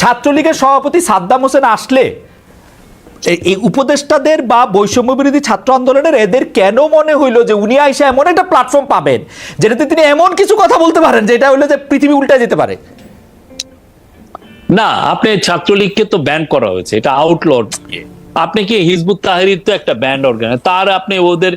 ছাত্রলীগের সভাপতি সাদ্দাম হোসেন আসলে এই- উপদেষ্টাদের বা বৈষম্য বিরোধী ছাত্র আন্দোলনের এদের কেন মনে হইল যে উনি আইসা এমন একটা প্ল্যাটফর্ম পাবেন, যেটাতে তিনি এমন কিছু কথা বলতে পারেন, যেটা হইল যে পৃথিবী উল্টে যেতে পারে? না, আপনি ছাত্রলীগকে তো ব্যান করা হয়েছে, এটা আউটলট আপনি কি হিজবুত তাহরির তো একটা ব্যান্ড অর্গান তার আপনি ওদের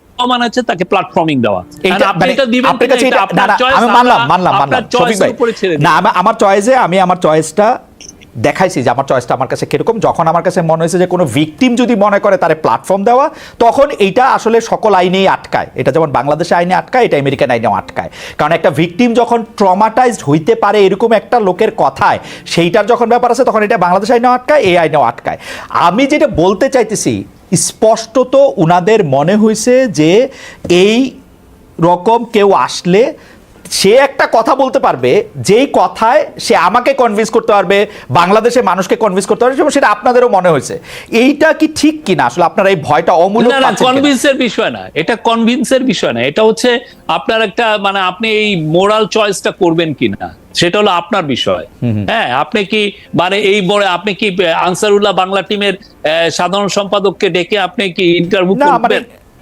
মানে হচ্ছে তাকে প্ল্যাটফর্মিং দেওয়া আমি মানলাম মানলাম মানলাম। না আমার চয়েসে আমি আমার চয়েসটা দেখাইছি যে আমার চয়েসটা আমার কাছে কীরকম। যখন আমার কাছে মনে হয়েছে যে কোনো ভিকটিম যদি মনে করে তারে প্ল্যাটফর্ম দেওয়া তখন এইটা আসলে সকল আইনেই আটকায়। এটা যেমন বাংলাদেশে আইনে আটকায় এটা আমেরিকান আইনেও আটকায়। কারণ একটা ভিকটিম যখন ট্রমাটাইজড হইতে পারে এরকম একটা লোকের কথায় সেইটার যখন ব্যাপার আছে তখন এটা বাংলাদেশ আইনেও আটকায় এই আইনেও আটকায়। আমি যেটা বলতে চাইতেছি স্পষ্টত উনাদের মনে হয়েছে যে এই রকম কেউ আসলে সে একটা কথা বলতে পারবে যেই কথায় সে আমাকে কনভিন্স করতে পারবে বাংলাদেশের মানুষকে কনভিন্স করতে পারবে এবং সেটা আপনাদেরও মনে হয়েছে। এইটা কি ঠিক কিনা? আসলে আপনারা এই ভয়টা অমূলক না না কিনা? কনভিন্সের বিষয় না। এটা কনভিন্সের বিষয় না। এটা হচ্ছে আপনার একটা মানে আপনি এই মোরাল চয়েসটা করবেন কিনা সেটা হলো আপনার বিষয়। হ্যাঁ আপনি কি মানে এই বড় আপনি কি আনসারুল্লাহ বাংলা টিমের সাধারণ সম্পাদককে ডেকে আপনি কি ইন্টারভিউ মানে করবেন?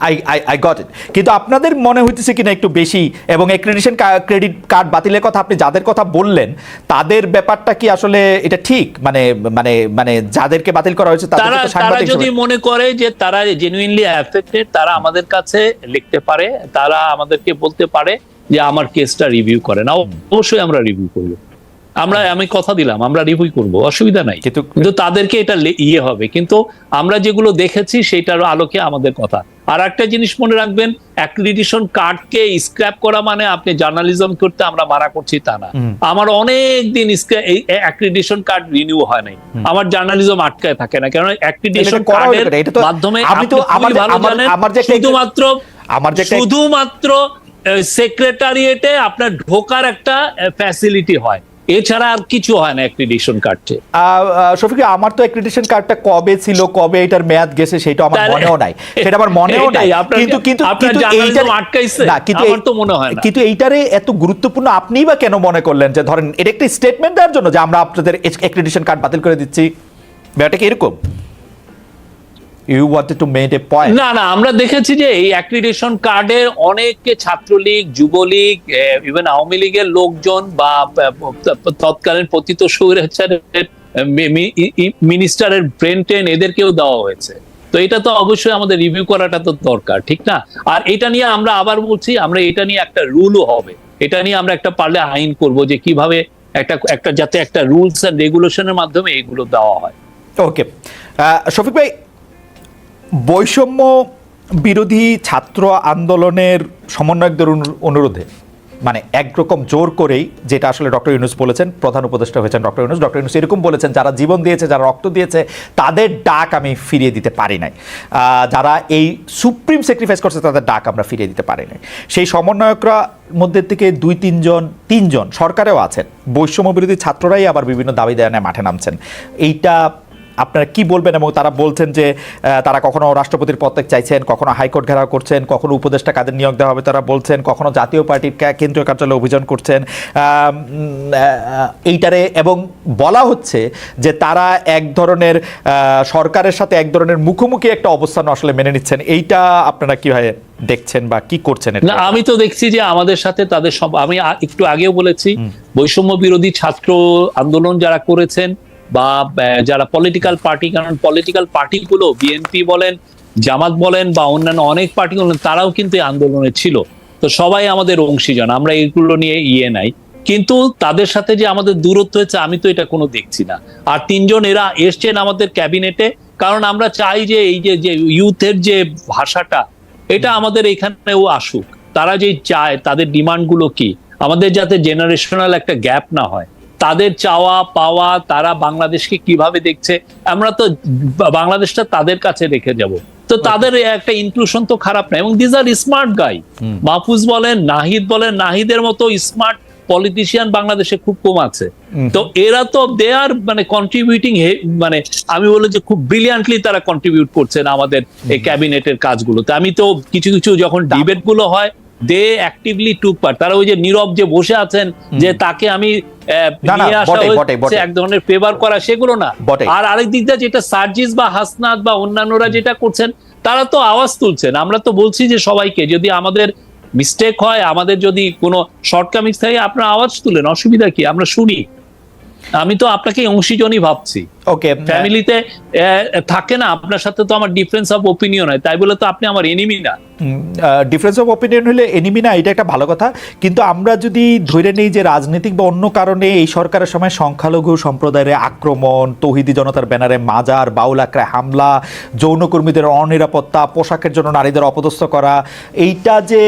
I I I got it কিন্তু আপনাদের মনে হইতেছে কিনা একটু বেশি? এবং অ্যাক্রেডিশন ক্রেডিট কার্ড বাতিলের কথা আপনি যাদের কথা বললেন তাদের ব্যাপারটা কি আসলে এটা ঠিক? মানে মানে মানে যাদেরকে বাতিল করা হয়েছে তারা তারা যদি মনে করে যে তারা জেনুইনলি অ্যাফেক্টেড তারা আমাদের কাছে লিখতে পারে তারা আমাদেরকে বলতে পারে যে আমার কেসটা রিভিউ করেন অবশ্যই আমরা রিভিউ করব। আমরা আমি কথা দিলাম আমরা রিভিউ করব অসুবিধা নাই। কিন্তু- কিন্তু তাদেরকে এটা ইয়ে হবে। কিন্তু আমরা যেগুলো দেখেছি সেটার আলোকে আমাদের কথা। আর একটা জিনিস মনে রাখবেন অ্যাক্রিডিটেশন কার্ডকে স্ক্র্যাপ করা মানে আপনি জার্নালিজম করতে আমরা মারা করছি তা না। আমার অনেক দিন অ্যাক্রিডিটেশন কার্ড রিনিউ হয় নাই। আমার জার্নালিজম আটকায় থাকে না। কারণ অ্যাক্রিডিটেশন এটা করা হতে কার্ডের মাধ্যমে আমি তো- আপনি আমার ভালো জানেন শুধুমাত্র আমার যে শুধুমাত্র সেক্রেটারিয়েটে আপনার ঢোকার একটা ফ্যাসিলিটি হয়। এছাড়া আর কিছু হয় না অ্যাক্রিডিশন কার্ডে শফিক আমার তো অ্যাক্রিডিশন কার্ডটা কবে ছিল কবে এটার মেয়াদ গেছে সেটা আমার মনেও নাই। সেটা আমার মনেও নাই। কিন্তু কিন্তু কিন্তু এইটারে- আটকাইছে? না কিন্তু আমার তো মনে হয় না। কিন্তু এইটারে এত গুরুত্বপূর্ণ আপনিই বা কেন মনে করলেন যে ধরেন এটা একটা স্টেটমেন্ট দেওয়ার জন্য যে আমরা আপনাদের অ্যাক্রিডিশন কার্ড বাতিল করে দিচ্ছি? ব্যাপারটা কি এরকম? You wanted to made a point না না আমরা দেখেছি যে এই অ্যাক্রিডিটেশন কার্ডের অনেকে ছাত্রলীগ যুবলীগ ইভেন আওয়ামী লীগের লোকজন বা তৎকালীন পতিত স্বৈরাচারের মিনিস্টারের ব্রেন টেন এদেরকেও দেওয়া হয়েছে। তো এটা তো অবশ্যই আমাদের রিভিউ করাটা তো দরকার ঠিক না? আর এটা নিয়ে আমরা আবার বলছি আমরা এটা নিয়ে একটা রুলও হবে। এটা নিয়ে আমরা একটা পারলে আইন করব যে কীভাবে একটা একটা যাতে একটা রুলস এন্ড রেগুলেশনের মাধ্যমে এগুলো দেওয়া হয়। ওকে শফিক ভাই বৈষম্য বিরোধী ছাত্র আন্দোলনের সমন্বয়কদের অনুরোধে মানে একরকম জোর করেই যেটা আসলে ডক্টর ইউনুস বলেছেন, প্রধান উপদেষ্টা হয়েছেন ডক্টর ইউনুস ডক্টর ইউনুস এরকম বলেছেন, যারা জীবন দিয়েছে, যারা রক্ত দিয়েছে, তাদের ডাক আমি ফিরিয়ে দিতে পারি নাই। যারা এই সুপ্রিম স্যাক্রিফাইস করছে, তাদের ডাক আমরা ফিরিয়ে দিতে পারি নাই। সেই সমন্বয়করা মধ্যে থেকে দুই তিনজন তিনজন সরকারেও আছেন। বৈষম্য বিরোধী ছাত্ররাই আবার বিভিন্ন দাবি দেওয়া মাঠে নামছেন। এইটা আপনারা কি বলবেন এবং তারা বলছেন যে তারা কখনো রাষ্ট্রপতির পদত্যাগ চাইছেন কখনো হাইকোর্ট ঘেরাও করছেন কখনো উপদেষ্টা কাদের নিয়োগ দেওয়া হবে তারা বলছেন কখনো জাতীয় পার্টির কেন্দ্রীয় কার্যালয়ে অভিযান করছেন। এইটারে এবং বলা হচ্ছে যে তারা এক ধরনের সরকারের সাথে এক ধরনের মুখোমুখি একটা অবস্থান আসলে মেনে নিচ্ছেন। এইটা আপনারা কীভাবে দেখছেন বা কি করছেন না আমি তো দেখছি যে আমাদের সাথে তাদের সব আমি একটু আগেও বলেছি বৈষম্য বিরোধী ছাত্র আন্দোলন যারা করেছেন বা যারা পলিটিক্যাল পার্টি কারণ পলিটিক্যাল পার্টিগুলো বিএনপি বলেন, জামাত বলেন বা অন্যান্য অনেক পার্টি বলেন তারাও কিন্তু এই আন্দোলনে ছিল। তো সবাই আমাদের অংশীজন, আমরা এগুলো নিয়ে ইয়ে নাই। কিন্তু তাদের সাথে যে আমাদের দূরত্ব হয়েছে, আমি তো এটা কোনো দেখছি না। আর তিনজন এরা এসছেন আমাদের ক্যাবিনেটে, কারণ আমরা চাই যে এই যে যে ইউথের যে ভাষাটা, এটা আমাদের এখানেও আসুক। তারা যে চায়, তাদের ডিমান্ডগুলো কি? আমাদের যাতে জেনারেশনাল একটা গ্যাপ না হয়। তাদের চাওয়া পাওয়া তারা বাংলাদেশকে কীভাবে দেখছে আমরা তো বাংলাদেশটা তাদের কাছে রেখে যাব। তো তাদের একটা ইনক্লুশন তো খারাপ না এবং these are smart guy Mahfuz বলেন নাহিদ বলেন নাহিদের মতো স্মার্ট পলিটিশিয়ান বাংলাদেশে খুব কম আছে। তো এরা তো দে আর মানে কন্ট্রিবিউটিং মানে আমি বলি যে খুব ব্রিলিয়ান্টলি তারা কন্ট্রিবিউট করছেন আমাদের এই ক্যাবিনেটের কাজগুলোতে। আমি তো কিছু কিছু যখন ডিবেটগুলো হয় দে অ্যাক্টিভলি টুক পার্ট তারা ওই যে নীরব যে বসে আছেন যে তাকে আমি। এক ধরনের ফেভার করা সেগুলো না। আর আরেক দিক দিয়ে যেটা সার্জিস বা হাসনাত বা অন্যান্যরা যেটা করছেন তারা তো আওয়াজ তুলছেন। আমরা তো বলছি যে সবাইকে যদি আমাদের মিস্টেক হয় আমাদের যদি কোনো শর্টকামিংস থাকে আপনারা আওয়াজ তুলেন অসুবিধা কি? আমরা শুনি। আমি তো আপনাকে অংশীজনই ভাবছি। ওকে ফ্যামিলিতে থাকে না আপনার সাথে তো আমার ডিফারেন্স অফ ওপিনিয়ন হয় তাই বলে তো আপনি আমার এনিমি না। ডিফারেন্স অফ ওপিনিয়ন হলে এনিমি না এটা একটা ভালো কথা। কিন্তু আমরা যদি ধরে নেই যে রাজনৈতিক বা অন্য কারণে এই সরকারের সময় সংখ্যালঘু সম্প্রদায়ের আক্রমণ তৌহিদি জনতার ব্যানারে মাজার বাউল আক্রায় হামলা যৌনকর্মীদের অনিরাপত্তা পোশাকের জন্য নারীদের অপদস্থ করা এইটা যে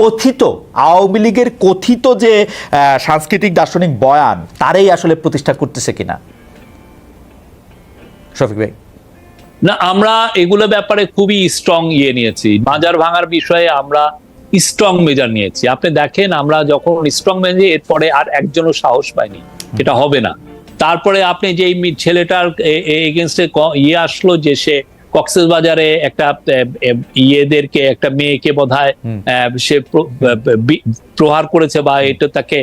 কথিত আওয়ামী লীগের কথিত যে সাংস্কৃতিক দার্শনিক বয়ান তারাই আসলে প্রতিষ্ঠা করতেছে কিনা। শফিক ভাই। না, আমরা এগুলো ব্যাপারে খুবই স্ট্রং ইয়ে নিয়েছি। বাজার ভাঙার বিষয়ে আমরা স্ট্রং মেজার নিয়েছি। আপনি দেখেন, আমরা যখন স্ট্রং মেজার এরপরে আর একজনও সাহস পাইনি। এটা হবে না। তারপরে আপনি যে ছেলেটার এগেনস্টে ইয়ে আসলো যে সে কক্সেস বাজারে একটা ইয়েদেরকে একটা মেয়েকে আহ, সে প্রহার করেছে বা এটা তাকে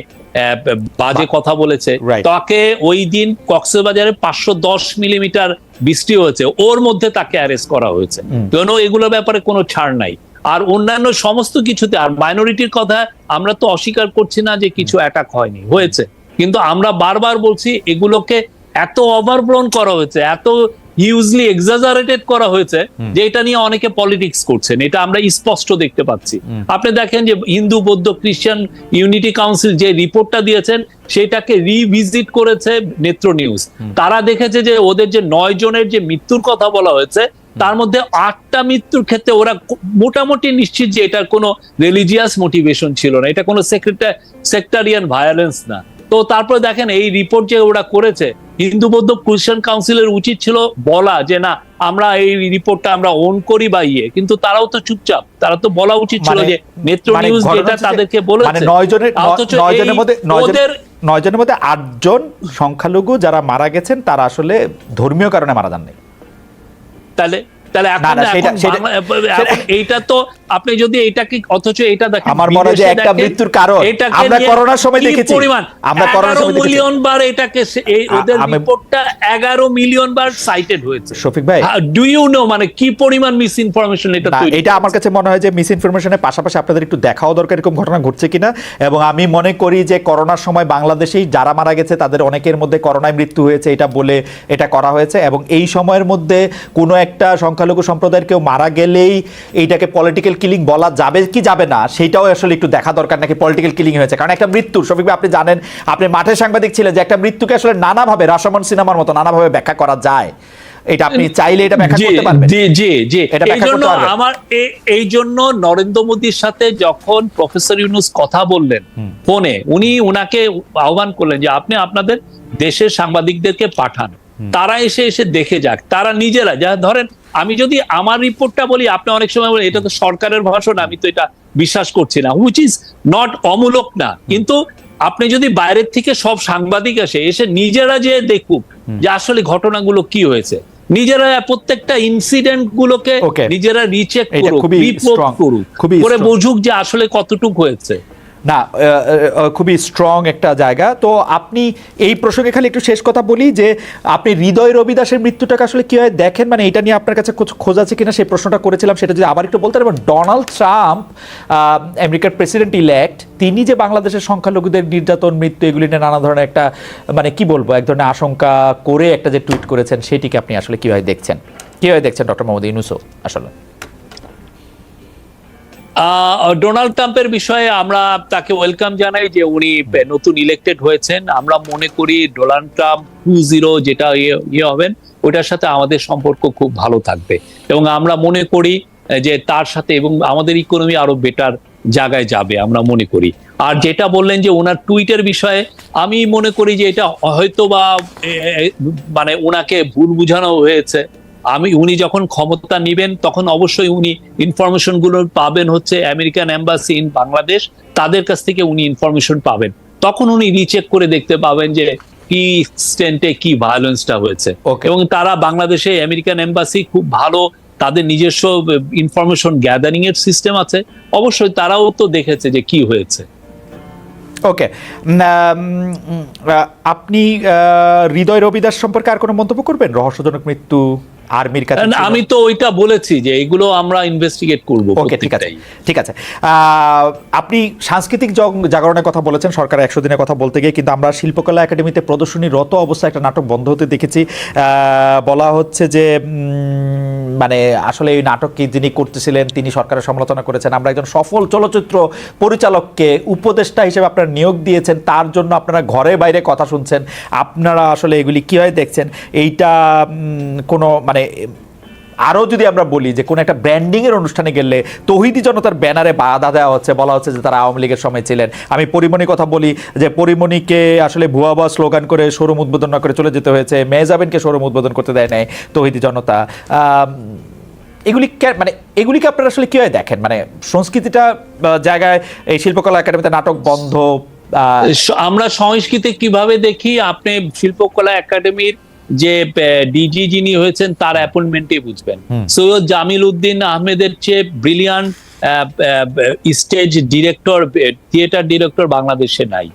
বাজে কথা বলেছে। তাকে ওই দিন কক্সবাজারে পাঁচশো দশ মিলিমিটার বৃষ্টি হয়েছে। ওর মধ্যে তাকে অ্যারেস্ট করা হয়েছে। কেন এগুলোর ব্যাপারে কোনো ছাড় নাই। আর অন্যান্য সমস্ত কিছুতে আর মাইনরিটির কথা আমরা তো অস্বীকার করছি না যে কিছু অ্যাটাক হয়নি হয়েছে। কিন্তু আমরা বারবার বলছি এগুলোকে এত ওভারব্লোন করা হয়েছে এত হিউজলি এক্সাজারেটেড করা হয়েছে যে এটা নিয়ে অনেকে পলিটিক্স করছেন। এটা আমরা স্পষ্ট দেখতে পাচ্ছি। আপনি দেখেন যে হিন্দু বৌদ্ধ খ্রিস্টান ইউনিটি কাউন্সিল যে রিপোর্টটা দিয়েছেন সেটাকে রিভিজিট করেছে নেত্র নিউজ তারা দেখেছে যে ওদের যে নয় জনের যে মৃত্যুর কথা বলা হয়েছে তার মধ্যে আটটা মৃত্যুর ক্ষেত্রে ওরা মোটামুটি নিশ্চিত যে এটার কোনো রিলিজিয়াস মোটিভেশন ছিল না। এটা কোনো সেক্রেটার সেক্টারিয়ান ভায়োলেন্স না। তো তারপরে দেখেন এই রিপোর্ট যে ওরা করেছে হিন্দু বৌদ্ধ খ্রিস্টান কাউন্সিলের উচিত ছিল বলা যে না আমরা এই রিপোর্টটা আমরা ওন করি বা ইয়ে। কিন্তু তারাও তো চুপচাপ তারা তো বলা উচিত ছিল মানে- যে নেত্র মানে নিউজ যেটা তাদেরকে মানে বলেছে নয় জনের ন- নয় জনের মধ্যে নয় জন- ওদের নয় জনের মধ্যে আটজন সংখ্যালঘু যারা মারা গেছেন তারা আসলে ধর্মীয় কারণে মারা যাননি। তাহলে তাহলে এখন এইটা তো আপনি যদি এটাকে অথচ এটা দেখেন আমার মনে হয় যে একটা মৃত্যুর কারণ। আমরা করোনার সময় দেখেছি। পরিমাণ? আমরা করোনার সময় দেখেছি। মিলিয়ন বার এটাকে এই ওদের রিপোর্টটা এগারো মিলিয়ন বার সাইটেড হয়েছে। শফিক ভাই। ডু ইউ নো মানে কি পরিমাণ মিস ইনফরমেশন এটা তৈরি এটা আমার কাছে মনে হয় যে মিস ইনফরমেশনের পাশাপাশি আপনাদের একটু দেখাও দরকার এরকম ঘটনা ঘটছে কিনা। এবং আমি মনে করি যে করোনার সময় বাংলাদেশেই যারা মারা গেছে তাদের অনেকের মধ্যে করোনায় মৃত্যু হয়েছে এটা বলে এটা করা হয়েছে। এবং এই সময়ের মধ্যে কোনো একটা সংখ্যালঘু সম্প্রদায়ের কেউ মারা গেলেই এইটাকে পলিটিক্যাল কিলিং বলা যাবে কি যাবে না সেটাও আসলে একটু দেখা দরকার নাকি পলিটিক্যাল কিলিং হয়েছে। কারণ একটা মৃত্যু শফিক আপনি জানেন আপনি মাঠে সাংবাদিক ছিলেন যে একটা মৃত্যুকে আসলে নানাভাবে রাশামন সিনেমার মতো নানাভাবে ব্যাখ্যা করা যায়। এটা আপনি চাইলে এটা ব্যাখ্যা করতে পারবেন। জি জি জি। এটা এই জন্য আমার এই জন্য নরেন্দ্র মোদীর সাথে যখন প্রফেসর ইউনুস কথা বললেন ফোনে উনি উনাকে আহ্বান করলেন যে আপনি আপনাদের দেশের সাংবাদিকদেরকে পাঠান। তারা এসে এসে দেখে যাক। তারা নিজেরা যা ধরেন আমি যদি আমার রিপোর্টটা বলি আপনি অনেক সময় বলেন এটা তো সরকারের ভাষণ আমি তো এটা বিশ্বাস করছি না হুইচ ইজ নট অমূলক না। কিন্তু আপনি যদি বাইরের থেকে সব সাংবাদিক আসে এসে নিজেরা যে দেখুক যে আসলে ঘটনাগুলো কি হয়েছে নিজেরা প্রত্যেকটা ইনসিডেন্ট গুলোকে নিজেরা রিচেক করুক খুবই রিপোর্ট করুক করে বুঝুক যে আসলে কতটুক হয়েছে। না খুবই স্ট্রং একটা জায়গা। তো আপনি এই প্রসঙ্গে খালি একটু শেষ কথা বলি যে, আপনি হৃদয় রবি দাসের মৃত্যুটাকে আসলে কি হয় দেখেন? মানে এটা নিয়ে আপনার কাছে খোঁজ আছে কিনা? সেই প্রশ্নটা করেছিলাম, সেটা যদি আবার একটু বলতেন, এবং ডোনাল্ড ট্রাম্প আমেরিকার প্রেসিডেন্ট ইলেক্ট তিনি যে বাংলাদেশের সংখ্যালঘুদের নির্যাতন, মৃত্যু, এগুলি নিয়ে নানা ধরনের একটা মানে কি বলব, এক ধরনের আশঙ্কা করে একটা যে টুইট করেছেন, সেটিকে আপনি আসলে কীভাবে দেখছেন? কীভাবে দেখছেন, ডক্টর মোহাম্মদ ইউনুসও আসলে? ডোনাল্ড ট্রাম্পের বিষয়ে আমরা তাকে ওয়েলকাম জানাই যে উনি নতুন ইলেক্টেড হয়েছেন। আমরা মনে করি ডোনাল্ড ট্রাম্প টু জিরো যেটা ইয়ে ইয়ে হবেন ওটার সাথে আমাদের সম্পর্ক খুব ভালো থাকবে। এবং আমরা মনে করি যে তার সাথে এবং আমাদের ইকোনমি আরও বেটার জায়গায় যাবে, আমরা মনে করি। আর যেটা বললেন যে ওনার টুইটের বিষয়ে, আমি মনে করি যে এটা হয়তো বা মানে ওনাকে ভুল বুঝানো হয়েছে। আমি উনি যখন ক্ষমতা নিবেন তখন অবশ্যই উনি ইনফরমেশনগুলো পাবেন হচ্ছে আমেরিকান এম্বাসি ইন বাংলাদেশ তাদের কাছ থেকে উনি ইনফরমেশন পাবেন। তখন উনি রিচেক করে দেখতে পাবেন যে কি এক্সটেন্টে কি ভায়োলেন্সটা হয়েছে. এবং তারা বাংলাদেশে আমেরিকান এম্বাসি খুব ভালো তাদের নিজস্ব ইনফরমেশন গ্যাদারিং এর সিস্টেম আছে। অবশ্যই তারাও তো দেখেছে যে কি হয়েছে। ওকে আপনি হৃদয় রবিদাস সম্পর্কে আর কোনো মন্তব্য করবেন? রহস্যজনক মৃত্যু? আর্মির কাছে আমি তো ওইটা বলেছি যে এগুলো আমরা ইনভেস্টিগেট করব ওকে ঠিক আছে। ঠিক আছে। আপনি সাংস্কৃতিক জাগরণের কথা বলেছেন সরকার একশো দিনের কথা বলতে গিয়ে কিন্তু আমরা শিল্পকলা একাডেমিতে প্রদর্শনী রত অবস্থায় একটা নাটক বন্ধ হতে দেখেছি। বলা হচ্ছে যে মানে আসলে এই নাটককে যিনি করতেছিলেন তিনি সরকারের সমালোচনা করেছেন। আমরা একজন সফল চলচ্চিত্র পরিচালককে উপদেষ্টা হিসেবে আপনারা নিয়োগ দিয়েছেন তার জন্য আপনারা ঘরে বাইরে কথা শুনছেন। আপনারা আসলে এগুলি কীভাবে দেখছেন? এইটা কোনো মানে আরও যদি আমরা বলি যে কোনো একটা ব্র্যান্ডিং এর অনুষ্ঠানে গেলে তহিদি জনতার ব্যানারে বাধা দেওয়া হচ্ছে, বলা হচ্ছে যে তারা আওয়ামী লীগের সময় ছিলেন। আমি পরিমণির কথা বলি যে পরিমণিকে আসলে ভুয়া ভুয়া স্লোগান করে শোরুম উদ্বোধন না করে চলে যেতে হয়েছে, মেহজাবিনকে শোরুম উদ্বোধন করতে দেয় নাই তহিদি জনতা। এগুলি মানে এগুলিকে আপনারা আসলে কীভাবে দেখেন? মানে সংস্কৃতিটা জায়গায় এই শিল্পকলা একাডেমিতে নাটক বন্ধ আমরা সংস্কৃতি কীভাবে দেখি? আপনি শিল্পকলা একাডেমির যে ডিজি যিনি হয়েছেন তার অ্যাপয়েন্টমেন্টে বুঝবেন। সৈয়দ জামিল উদ্দিন আহমেদের চেয়ে brilliant stage director theatre director বাংলাদেশে নাই।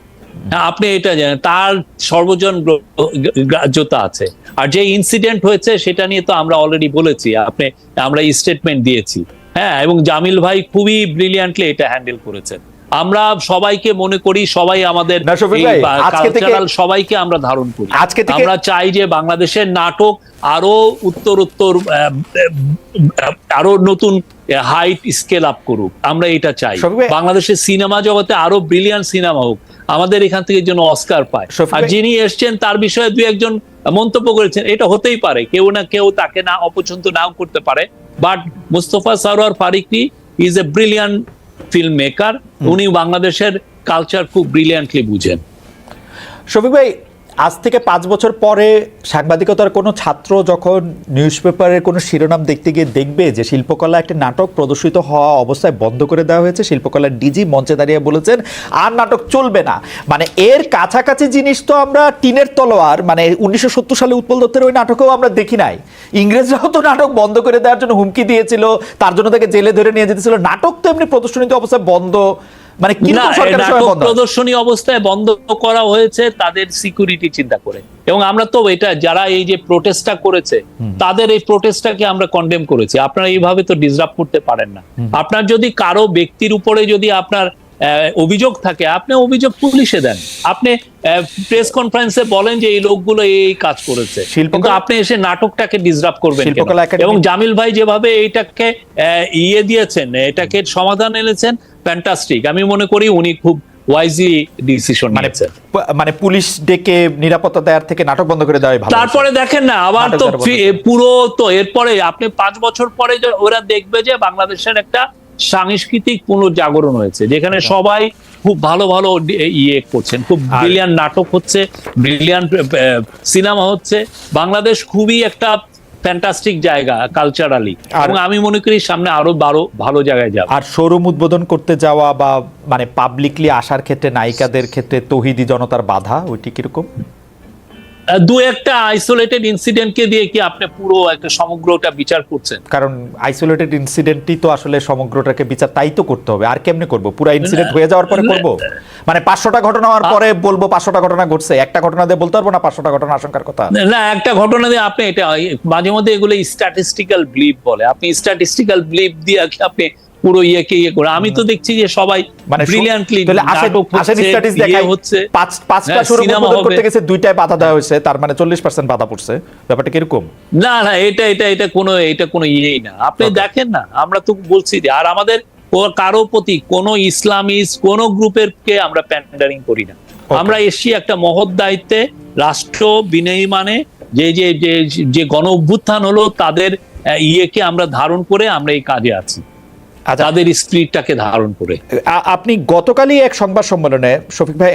আপনি এটা জানেন তার সর্বজন গ্র- গ্রাহ্যতা আছে। আর যে ইনসিডেন্ট হয়েছে সেটা নিয়ে তো আমরা অলরেডি বলেছি আপনি আমরা স্টেটমেন্ট দিয়েছি। হ্যাঁ এবং জামিল ভাই খুবই ব্রিলিয়ান্টলি এটা হ্যান্ডেল করেছেন। আমরা সবাইকে মনে করি সবাই আমাদের সবাইকে আমরা ধারণ করি। আজকে আমরা চাই যে বাংলাদেশের নাটক আরও উত্তর উত্তর আরও নতুন হাইট স্কেল আপ করুক। আমরা এটা চাই। বাংলাদেশের সিনেমা জগতে আরও ব্রিলিয়ান্ট সিনেমা হোক আমাদের এখান থেকে যেন অস্কার পায়। আর যিনি এসছেন তার বিষয়ে দুই একজন মন্তব্য করেছেন। এটা হতেই পারে কেউ না কেউ তাকে না অপছন্দ নাও করতে পারে। But Mustafa Sarwar Farooki is a brilliant film maker উনি বাংলাদেশের কালচার খুব ব্রিলিয়ান্টলি বুঝেন। শফিক ভাই আজ থেকে পাঁচ বছর পরে সাংবাদিকতার কোনো ছাত্র যখন নিউজ পেপারের কোনো শিরোনাম দেখতে গিয়ে দেখবে যে শিল্পকলা একটি নাটক প্রদর্শিত হওয়া অবস্থায় বন্ধ করে দেওয়া হয়েছে, শিল্পকলার ডিজি মঞ্চে দাঁড়িয়ে বলেছেন, আর নাটক চলবে না। মানে এর কাছাকাছি জিনিস তো আমরা টিনের তলোয়ার মানে উনিশশো সত্তর সালে উৎপল দত্তের ওই নাটকেও আমরা দেখি নাই। ইংরেজরাও তো নাটক বন্ধ করে দেওয়ার জন্য হুমকি দিয়েছিল, তার জন্য তাকে জেলে ধরে নিয়ে যেতেছিল নাটক তো এমনি প্রদর্শনীতে অবস্থায় বন্ধ। মানে প্রদর্শনী অবস্থায় বন্ধ করা হয়েছে তাদের সিকিউরিটি চিন্তা করে। এবং আমরা তো এটা যারা এই যে প্রোটেস্টটা করেছে তাদের এই প্রোটেস্টটাকে আমরা কন্ডেম করেছি। আপনারা এইভাবে তো ডিসরাপ করতে পারেন না। আপনার যদি কারও ব্যক্তির উপরে যদি আপনার অভিযোগ থাকে আপনি অভিযোগ পুলিশে দেন। আপনি প্রেস কনফারেন্সে বলেন যে এই লোকগুলো এই কাজ করেছে। কিন্তু আপনি এসে নাটকটাকে ডিসরাপ করবেন এবং জামিল ভাই যেভাবে এইটাকে ইয়ে দিয়েছেন এটাকে সমাধান এনেছেন ফ্যান্টাস্টিক আমি মনে করি উনি খুব ওয়াইজলি ডিসিশন মানে নিয়েছেন। মানে পুলিশ ডেকে নিরাপত্তা দেওয়ার থেকে নাটক বন্ধ করে দেওয়াই ভালো তারপরে দেখেন না আবার তো পুরো তো এরপরে আপনি পাঁচ বছর পরে ওরা দেখবে যে বাংলাদেশের একটা সাংস্কৃতিক পুনর্জাগরণ হয়েছে যেখানে সবাই খুব ভালো ভালো ইয়ে করছেন খুব ব্রিলিয়ান্ট নাটক হচ্ছে ব্রিলিয়ান্ট সিনেমা হচ্ছে। বাংলাদেশ খুবই একটা ফ্যান্টাস্টিক জায়গা কালচারালি এবং আমি মনে করি সামনে আরও বারো ভালো জায়গায় যাবে। আর শোরুম উদ্বোধন করতে যাওয়া বা মানে পাবলিকলি আসার ক্ষেত্রে নায়িকাদের ক্ষেত্রে তহিদি জনতার বাধা ওইটি কীরকম? দু একটা আইসোলেটেড ইনসিডেন্টকে দিয়ে কি আপনি পুরো একটা সমগ্রটা বিচার করছেন? কারণ আইসোলেটেড ইনসিডেন্টই তো আসলে সমগ্রটাকে বিচার তাই তো করতে হবে। আর কেমনে করব? পুরো ইনসিডেন্ট হয়ে যাওয়ার পরে করব? মানে পাঁচশোটা ঘটনা হওয়ার পরে বলব পাঁচশোটা ঘটনা ঘটছে। একটা ঘটনা দিয়ে বলতে পারব না পাঁচশোটা ঘটনা আশঙ্কার কথা? না একটা ঘটনা দিয়ে আপনি এটা মাঝে মধ্যে এগুলো স্ট্যাটিস্টিক্যাল ব্লিপ বলে। আপনি স্ট্যাটিস্টিক্যাল ব্লিপ দিয়ে কি আপনি পুরো ইয়েকে ইয়ে করে। আমি তো দেখছি যে সবাই মানে ব্রিলিয়ান্টলি দেখাই। হচ্ছে। পাঁচ পাঁচটা সিনেমা করতে গেছে দুইটায় বাধা দেওয়া হয়েছে তার মানে চল্লিশ পার্সেন্ট বাধা পড়ছে। ব্যাপারটা কীরকম? না না এটা এটা এটা কোনো এটা কোনো ইয়েই না। আপনি দেখেন না আমরা তো বলছি যে আর আমাদের কারও প্রতি কোনো গ্রুপের কে আমরা প্যান্ডারিং করি না। আমরা এসছি একটা মহৎ দায়িত্বে রাষ্ট্র বিনির্মাণে যে যে যে যে গণ অভ্যুত্থান হলো তাদের ইয়েকে আমরা ধারণ করে আমরা এই কাজে আছি। তাদের স্পিরিটটাকে ধারণ করে। আপনি গতকালই এক সংবাদ সম্মেলনে শফিক ভাই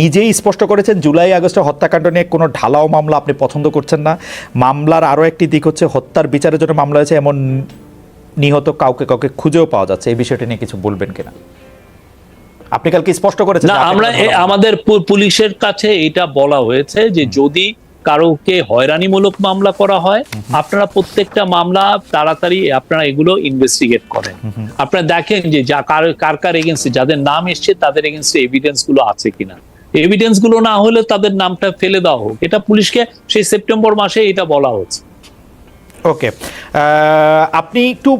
নিজেই স্পষ্ট করেছেন জুলাই আগস্টের হত্যাকাণ্ড নিয়ে কোনো ঢালাও মামলা আপনি পছন্দ করছেন না। মামলার আরও একটি দিক হচ্ছে হত্যার বিচারের জন্য মামলা হয়েছে এমন নিহত কাউকে কাউকে খুঁজেও পাওয়া যাচ্ছে। এই বিষয়টি নিয়ে কিছু বলবেন কিনা? আপনি কালকে স্পষ্ট করেছেন না আমরা আমাদের পুলিশের কাছে এটা বলা হয়েছে যে যদি কারোকে হয়রানিমূলক মামলা করা হয়। আপনারা প্রত্যেকটা মামলা তাড়াতাড়ি আপনারা এগুলো ইনভেস্টিগেট করেন। আপনারা দেখেন যে যা কার কার কার এগেনস্টে যাদের নাম এসছে তাদের এগেনস্টে এভিডেন্সগুলো আছে কিনা। এভিডেন্সগুলো না হলে তাদের নামটা ফেলে দেওয়া হোক। এটা পুলিশকে সেই সেপ্টেম্বর মাসে এটা বলা হচ্ছে। ওকে আপনি একটু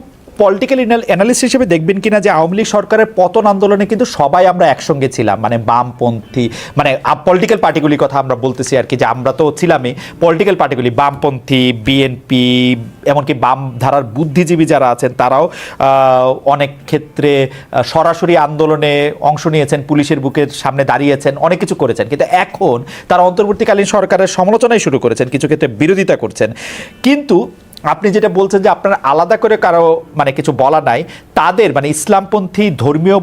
পলিটিক্যাল অ্যানালিস্ট হিসেবে দেখবেন কিনা যে আওয়ামী লীগ সরকারের পতন আন্দোলনে কিন্তু সবাই আমরা একসঙ্গে ছিলাম। মানে বামপন্থী মানে পলিটিক্যাল পার্টিগুলির কথা আমরা বলতেছি আর কি, যে আমরা তো ছিলামই পলিটিক্যাল পার্টিগুলি বামপন্থী বিএনপি এমনকি বাম ধারার বুদ্ধিজীবী যারা আছেন তারাও অনেক ক্ষেত্রে সরাসরি আন্দোলনে অংশ নিয়েছেন, পুলিশের বুকের সামনে দাঁড়িয়েছেন, অনেক কিছু করেছেন। কিন্তু এখন তারা অন্তর্বর্তীকালীন সরকারের সমালোচনাই শুরু করেছেন, কিছু ক্ষেত্রে বিরোধিতা করছেন। কিন্তু আপনি যেটা বলছেন যে আপনার আলাদা করে কারও মানে কিছু বলা নাই, তাদের মানে ইসলামপন্থী ধর্মীয়